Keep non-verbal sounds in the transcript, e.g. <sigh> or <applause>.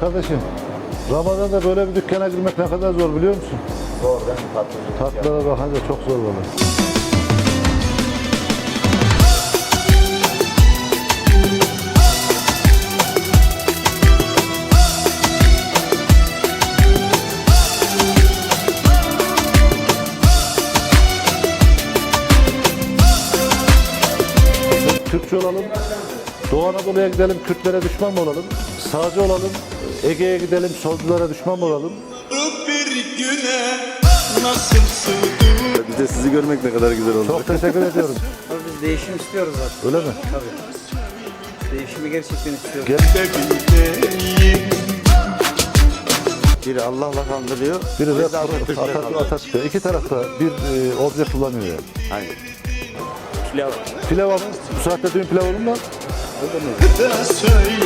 kardeşim. Ramazan'da böyle bir dükkana girmek ne kadar zor biliyor musun? Zor mi tatlıcılık? Tatlılara bakınca çok zor vallahi. Türkçe olalım. Doğu Anadolu'ya gidelim, Kürtlere düşman mı olalım? Sağcı olalım, Ege'ye gidelim, solculara düşman mı olalım? bir güne nasıl Bir de sizi görmek ne kadar güzel oldu. Çok teşekkür ediyorum. Abi <laughs> biz değişim istiyoruz zaten. Öyle mi? Değişimi gerçekten istiyoruz. Gel. Biri Allah'la kandırıyor. Biri de Atatürk'le kandırıyor. İki tarafta bir e, obje kullanıyor yani. Aynen. Pilav. Pilav alın. Bu saatte düğün pilav olur mu? Da söyle